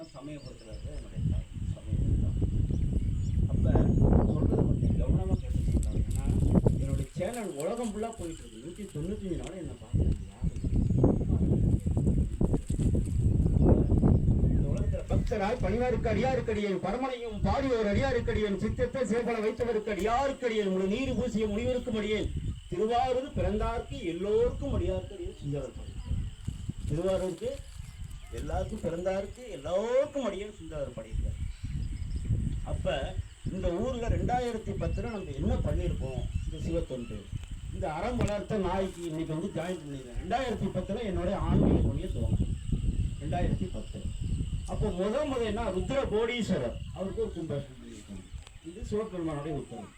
அப்படின்னா இருக்கிற என்னுடைய தாய் சமயம் அப்போ சொல்கிறத கொஞ்சம் கவனமாக கேட்டுருக்காங்க ஏன்னா என்னுடைய சேனல் உலகம் ஃபுல்லாக போயிட்டு இருக்கு. நூற்றி தொண்ணூத்தஞ்சு நாள் என்ன பார்க்குறாங்க பக்தராய் பணிவாருக்கு அடியாருக்கடியன் பரமனையும் பாடியோர் அடியாருக்கடியன் சித்தத்தை சேபல வைத்தவருக்கு அடியாருக்கடியன் முழு நீர் பூசிய முனிவருக்கும் அடியேன் திருவாரூர் பிறந்தார்க்கு எல்லோருக்கும் அடியாருக்கடியன் சுந்தரர் திருவாரூருக்கு எல்லாருக்கும் பிறந்தாருக்கு எல்லோருக்கும் அடியே சுந்தரர் படித்தார் அப்போ இந்த ஊரில் ரெண்டாயிரத்தி பத்தில் நம்ம என்ன பண்ணியிருக்கோம்? இந்த சிவத்தொண்டு. இந்த அறம் வளர்த்த நாய்க்கு இன்னைக்கு வந்து ஜாயின் பண்ணியிருக்கேன் ரெண்டாயிரத்தி பத்தில் என்னுடைய ஆன்மீக மொழியை துவங்கினேன் ரெண்டாயிரத்தி பத்து. அப்போ முத முத என்ன ருத்ர கோடீஸ்வரர் அவருக்கு ஒரு கும்பாஷன் பண்ணியிருக்கோம் இது சிவபெருமானுடைய உத்தரவு.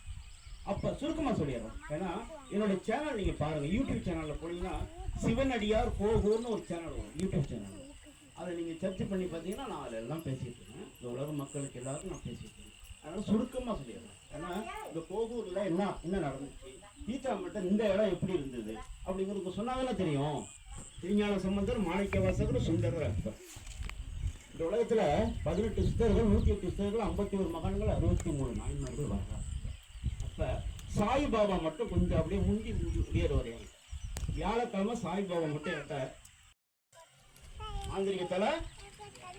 அப்போ சுருக்கமாக சொல்லிடுறோம். ஏன்னா என்னோட சேனல் நீங்கள் பாருங்கள் யூடியூப் சேனலில் போனீங்கன்னா சிவனடியார் கோகூர்னு ஒரு சேனல் வரும். யூடியூப் சேனல் அதை நீங்கள் சர்ச்சை பண்ணி பார்த்தீங்கன்னா நான் அதில் எல்லாம் பேசிட்டு இருக்கேன். இந்த உலக மக்களுக்கு எல்லாருக்கும் நான் பேசிட்டு இருக்கேன். அதனால் சுருக்கமாக சொல்லிடுறேன். ஏன்னா இந்த கோகூரில் என்ன என்ன நடந்துச்சு? கீதா மட்டும் இந்த இடம் எப்படி இருந்தது? அப்படிங்கிறது சொன்னாங்கன்னா தெரியும். திருஞான சம்பந்தர் மாணிக்க வாசகர் சுந்தரர் இந்த உலகத்தில் பதினெட்டு சித்தர்கள் நூற்றி எட்டு சித்தர்கள் ஐம்பத்தி ஒரு மகன்கள் அறுபத்தி மூணு நாயன்மார்கள் வர்றாங்க அப்போ சாய்பாபா மட்டும் கொஞ்சம் அப்படியே முந்தி உயர் வரையாங்க வியாழக்கிழமை சாய்பாபா மட்டும் என்கிட்ட மாந்திரிகத்தால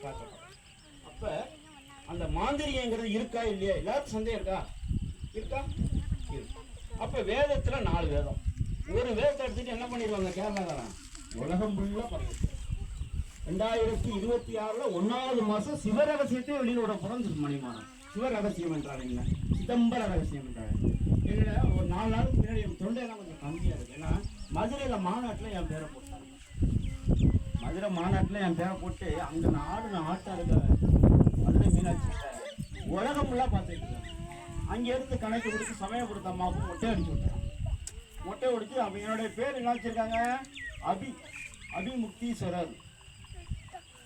பார்க்கணும் அப்ப அந்த மாந்திரிகங்கிறது இருக்கா இல்லையா? எல்லாருக்கும் சந்தேகம் இருக்கா? இருக்கா? இருக்கு. அப்ப வேதத்துல நாலு வேதம். ஒரு வேதத்தை எடுத்துட்டு என்ன பண்ணிடுவாங்க கேரளாக்காரன்? உலகம் ஃபுல்லா பண்ணிட்டு ரெண்டாயிரத்தி இருபத்தி ஆறுல ஒன்னாவது மாசம் சிவரகசியத்தை வெளியில விட போறோம் மணிமானம் சிவரகசியம் என்றால் என்ன? சிதம்பர ரகசியம் என்றால் என்ன? என்னோட ஒரு நாலு நாளுக்கு முன்னாடி என் தொண்டையெல்லாம் கொஞ்சம் கம்மியா இருக்கு. ஏன்னா மதுரையில மாநாட்டுல என் பேரை போட்டு மதுரை மாநாட்டுல என் பேரை போட்டு அங்க நாடு நான் ஆட்டா இருக்க மதுரை மீனாட்சி உலகம் ஃபுல்லா பார்த்துட்டு இருக்கேன் அங்க இருந்து கணக்கு கொடுத்து சமயம் கொடுத்த அம்மாவுக்கு மொட்டை அடிச்சு விட்டேன் மொட்டை அடிச்சு என்னுடைய பேர் என்ன வச்சிருக்காங்க? அபி அபிமுக்தீஸ்வரர்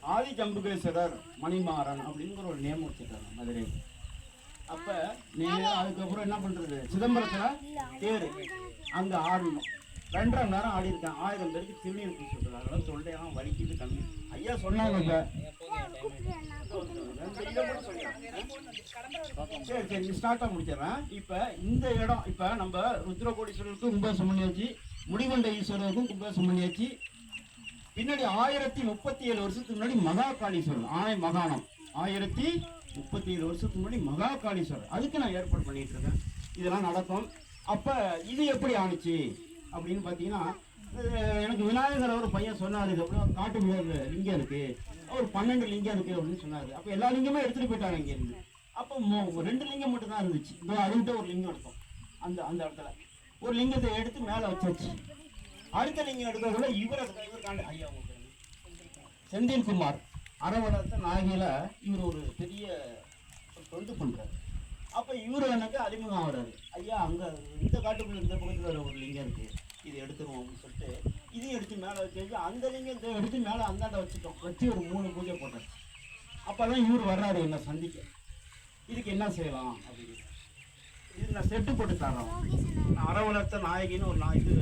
ஆதி ஜம்புகேஸ்வரர் மணிமாறன் அப்படிங்கிற ஒரு நேம் வச்சிருக்காங்க மதுரை அப்ப நீங்க அதுக்கப்புறம் என்ன பண்றது? சிதம்பரத்துல தேர். அங்க ஆடணும். ரெண்டரை மணி நேரம் ஆடி இருக்கேன். ஆயிரம் பேருக்கு திருநீர் பூசிட்டு அதனால தொண்டையெல்லாம் வலிக்குது கம்மி. ஐயா சொன்னாங்க இப்ப. சரி சரி ஸ்டார்ட்டாக முடிச்சிடறேன். இப்போ இந்த இடம் இப்போ நம்ம ருத்ரகோடீஸ்வரருக்கும் கும்பாசம் பண்ணியாச்சு. முடிவண்ட ஈஸ்வரருக்கும் கும்பாசம் பண்ணியாச்சு. பின்னாடி ஆயிரத்தி முப்பத்தி ஏழு வருஷத்துக்கு முன்னாடி மகா காளீஸ்வரர் ஆணை மகாணம். ஆயிரத்தி முப்பத்தி ஏழு வருஷத்துக்கு முன்னாடி மகா காளீஸ்வரர் அதுக்கு நான் ஏற்பாடு பண்ணிட்டு இருக்கேன். இதெல்லாம் நடக்கும். அப்போ இது எப்படி ஆணுச்சு? அப்படின்னு பார்த்தீங்கன்னா எனக்கு விநாயகர் ஒரு பையன் சொன்னார் இது அப்புறம் காட்டு மிளகு லிங்கம் இருக்கு ஒரு பன்னெண்டு லிங்கம் இருக்கு அப்படின்னு சொன்னார். அப்போ எல்லா லிங்கமே எடுத்துட்டு போயிட்டாங்க இங்கேருந்து அப்போ ரெண்டு லிங்கம் மட்டும் தான் இருந்துச்சு. இதோ அதுகிட்ட ஒரு லிங்கம் எடுத்தோம். அந்த அந்த இடத்துல. ஒரு லிங்கத்தை எடுத்து மேலே வச்சாச்சு. அடுத்த லிங்கம் எடுக்கிறதுல இவரை இவர் காண்ட ஐயா உங்களுக்கு செந்தில்குமார் அறவளர்த்த நாகையில் இவர் ஒரு பெரிய ஒரு தொண்டு பண்ணுறாரு அப்போ இவர் எனக்கு அறிமுகம் ஆகுறாரு. ஐயா அங்கே இந்த காட்டுக்குள்ளே இந்த பக்கத்தில் ஒரு லிங்கம் இருக்குது இது எடுத்துருவோம் அப்படின்னு சொல்லிட்டு இதையும் எடுத்து மேலே வச்சு அந்த லிங்கம் எடுத்து மேலே அந்தாண்ட வச்சுட்டோம். வச்சு ஒரு மூணு பூஜை போட்டார் அப்பதான் இவர் வர்றாரு என்னை சந்திக்க. இதுக்கு என்ன செய்யலாம் அப்படின்னு. இது நான் செட்டு போட்டு தரோம் அறவளர்த்த நாயகின்னு ஒரு நான் இது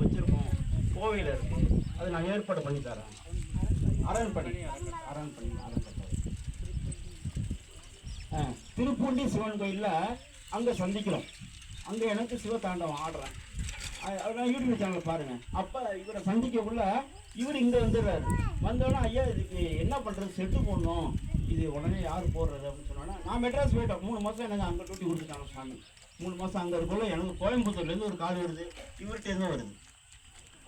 வச்சுருக்கோம். கோவையில் இருக்கும். அது நான் ஏற்பாடு பண்ணி தரேன் அரண் பண்ணி அரண் பண்ணி அரண் பண்ணி திருப்பூண்டி சிவன் கோயிலில் அங்கே சந்திக்கிறோம். அங்கே எனக்கு சிவதாண்டவம் ஆடுறேன். யூடியூப் சேனல் பாருங்க. அப்போ இவரை சந்திக்கக்குள்ள இவர் இங்கே வந்துடுறாரு. வந்தோடனே ஐயா இதுக்கு என்ன பண்ணுறது செட்டு போடணும். இது உடனே யார் போடுறது? அப்படின்னு சொன்னோன்னா நான் மெட்ராஸ் போயிட்டேன். மூணு மாதம் எனக்கு அங்கே டூட்டி கொடுத்துட்டாங்க சாமி மூணு மாதம் அங்கே இருக்குள்ள எனக்கு கோயம்புத்தூர்லேருந்து ஒரு கால் வருது. இவர்கிட்டேருந்து வருது.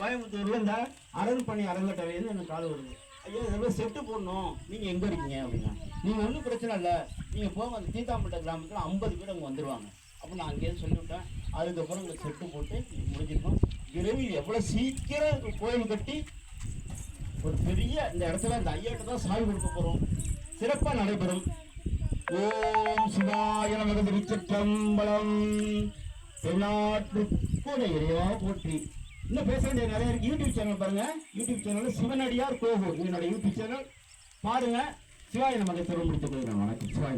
கோயம்புத்தூரில் இந்த அரண்பணி அரங்கட்டவையிலேருந்து எனக்கு கால் வருது. ஐயா இதெல்லாம் செட்டு போடணும். நீங்கள் எங்கே இருக்கீங்க? அப்படின்னா நீங்கள் ஒன்றும் பிரச்சனை இல்லை. நீங்கள் போங்க அந்த தீத்தாம்பட்ட கிராமத்தில் ஐம்பது பேர் அங்கே வந்துடுவாங்க அப்போ நான் அங்கேயே சொல்லிவிட்டேன். அதுக்கப்புறம் இந்த செட்டு போட்டு முடிஞ்சிருக்கோம். விரைவில் எவ்வளோ சீக்கிரம் கோயில் கட்டி ஒரு பெரிய இந்த இடத்துல இந்த ஐயாட்ட தான் சாவி கொடுக்க போகிறோம் சிறப்பாக நடைபெறும். ஓம் சிவாய நமது திருச்சிற்றம்பலம். தென்னாட்டு கூட இறைவா போற்றி. இன்னும் பேச வேண்டிய நிறைய இருக்கு. யூடியூப் சேனல் பாருங்க. யூடியூப் சேனல் சிவனடியார் கோகூர் என்னோட யூடியூப் சேனல் பாருங்க. சிவாய நமக்கு திரும்ப முடித்து வணக்கம். சிவாய